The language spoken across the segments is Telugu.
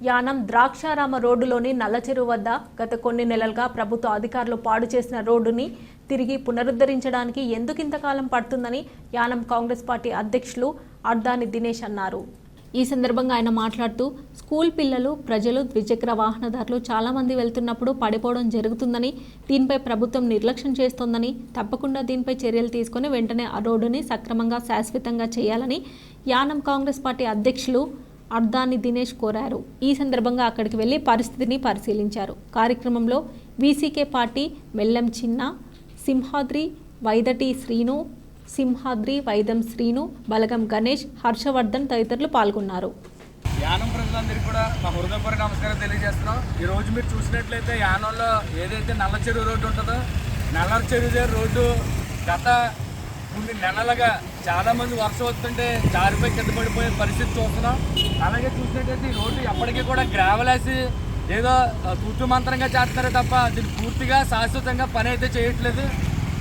యానం ద్రాక్షారామ రోడ్డులోని నల్లచెరువు వద్ద గత కొన్ని నెలలుగా ప్రభుత్వ అధికారులు పాడు చేసిన రోడ్డుని తిరిగి పునరుద్ధరించడానికి ఎందుకింతకాలం పడుతుందని యానం కాంగ్రెస్ పార్టీ అధ్యక్షులు అర్ధాని దినేష్ అన్నారు. ఈ సందర్భంగా ఆయన మాట్లాడుతూ స్కూల్ పిల్లలు ప్రజలు ద్విచక్ర వాహనదారులు చాలామంది వెళ్తున్నప్పుడు పడిపోవడం జరుగుతుందని దీనిపై ప్రభుత్వం నిర్లక్ష్యం చేస్తోందని తప్పకుండా దీనిపై చర్యలు తీసుకొని వెంటనే ఆ రోడ్డుని సక్రమంగా శాశ్వతంగా చేయాలని యానం కాంగ్రెస్ పార్టీ అధ్యక్షులు అర్ధాన్ని దినేష్ కోరారు. ఈ సందర్భంగా అక్కడికి వెళ్ళి పరిస్థితిని పరిశీలించారు. కార్యక్రమంలో వీసీకే పార్టీ మెల్లం చిన్న సింహాద్రి వైదటి శ్రీను సింహాద్రి వైదం శ్రీను బలగం గణేష్ హర్షవర్ధన్ తదితరులు పాల్గొన్నారు. యానం ప్రజలందరికీ కూడా మా హృదయపూర్వక నమస్కారం తెలియజేస్తున్నాం. ఈ రోజు మీరు చూసినట్లయితే యానంలో ఏదైతే నల్ల చెరువు రోడ్డు ఉంటుందో నల్ల చెరువు రోడ్డు గత కొన్ని నెలలుగా చాలా మంది వర్షం వస్తుంటే జారిపై కింద పడిపోయే పరిస్థితి చూస్తున్నాం. అలాగే చూసినట్టయితే ఈ రోడ్డు ఎప్పటికీ కూడా గ్రావలేసి ఏదో తూతు మంత్రంగా చేస్తున్నారే తప్ప దీన్ని పూర్తిగా శాశ్వతంగా పని అయితే చేయట్లేదు.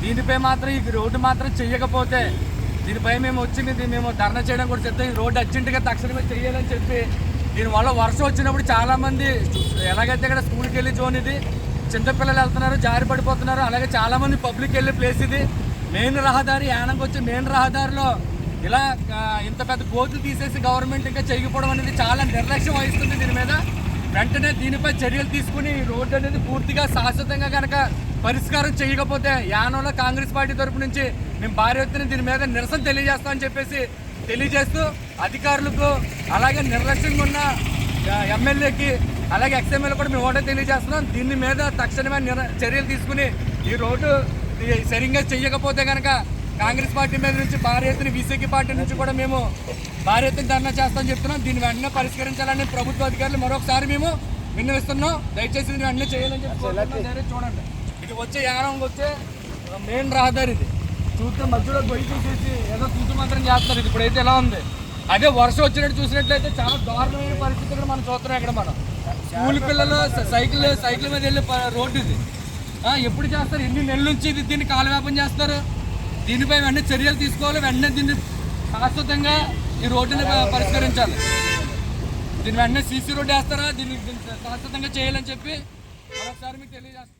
దీనిపై మాత్రం ఈ రోడ్డు మాత్రం చేయకపోతే దీనిపై మేము వచ్చింది మేము ధర్నా చేయడం కూడా చెప్తాం ఈ రోడ్డు అర్జెంటుగా తక్షణమే చేయాలని చెప్పి దీనివల్ల వర్షం వచ్చినప్పుడు చాలామంది ఎలాగైతే ఇక్కడ స్కూల్కి వెళ్ళి జోన్ ఇది చిన్నపిల్లలు వెళ్తున్నారు జారి పడిపోతున్నారు అలాగే చాలామంది పబ్లిక్ వెళ్ళే ప్లేస్ ఇది. మెయిన్ రహదారి యానంకి వచ్చే మెయిన్ రహదారిలో ఇలా ఇంత పెద్ద కోతులు తీసేసి గవర్నమెంట్ ఇంకా చేయకపోవడం అనేది చాలా నిర్లక్ష్యం వహిస్తుంది దీని మీద. వెంటనే దీనిపై చర్యలు తీసుకుని ఈ రోడ్డు అనేది పూర్తిగా శాశ్వతంగా కనుక పరిష్కారం చేయకపోతే యానంలో కాంగ్రెస్ పార్టీ తరపు నుంచి మేము భారీ ఎత్తున దీని మీద నిరసన తెలియజేస్తామని చెప్పేసి తెలియజేస్తూ అధికారులకు అలాగే నిర్లక్ష్యంగా ఉన్న ఎమ్మెల్యేకి అలాగే ఎక్స్ఎమ్మెల్యే కూడా మేము ఓటే తెలియజేస్తున్నాం. దీని మీద తక్షణమే నిర- చర్యలు తీసుకుని ఈ రోడ్డు సరిగ్గా చెయ్యకపోతే కనుక కాంగ్రెస్ పార్టీ మీద నుంచి భారీ ఎత్తున బీసీకి పార్టీ నుంచి కూడా మేము భారీ ఎత్తున ధర్నా చేస్తామని చెప్తున్నాం. దీన్ని వెంటనే పరిష్కరించాలని ప్రభుత్వ అధికారులు మరొకసారి మేము విన్నవిస్తున్నాం. దయచేసి దీన్ని వెంటనే చేయాలని చెప్పి చూడండి. ఇది వచ్చే యానం వచ్చే మెయిన్ రహదారి ఇది. చూస్తే మధ్యలో బయట తీసేసి ఏదో తూతు మాత్రం చేస్తారు ఇది ఇప్పుడైతే ఎలా ఉంది? అదే వర్షం వచ్చినట్టు చూసినట్లయితే చాలా దారుణమైన పరిస్థితి మనం చూస్తున్నాం ఇక్కడ మనం. స్కూల్ పిల్లలు సైకిల్ సైకిల్ మీద వెళ్ళే రోడ్డు ఇది. ఎప్పుడు చేస్తారు? ఎన్ని నెలల నుంచి ఇది దీన్ని కాలవ్యాపం చేస్తారు? దీనిపై వెంటనే చర్యలు తీసుకోవాలి. వెంటనే దీన్ని శాశ్వతంగా ఈ రోడ్డుని పరిష్కరించాలి. దీన్ని వెంటనే సీసీ రోడ్డు వేస్తారా? దీన్ని దీన్ని శాశ్వతంగా చేయాలని చెప్పి మరొకసారి మీకు తెలియజేస్తాను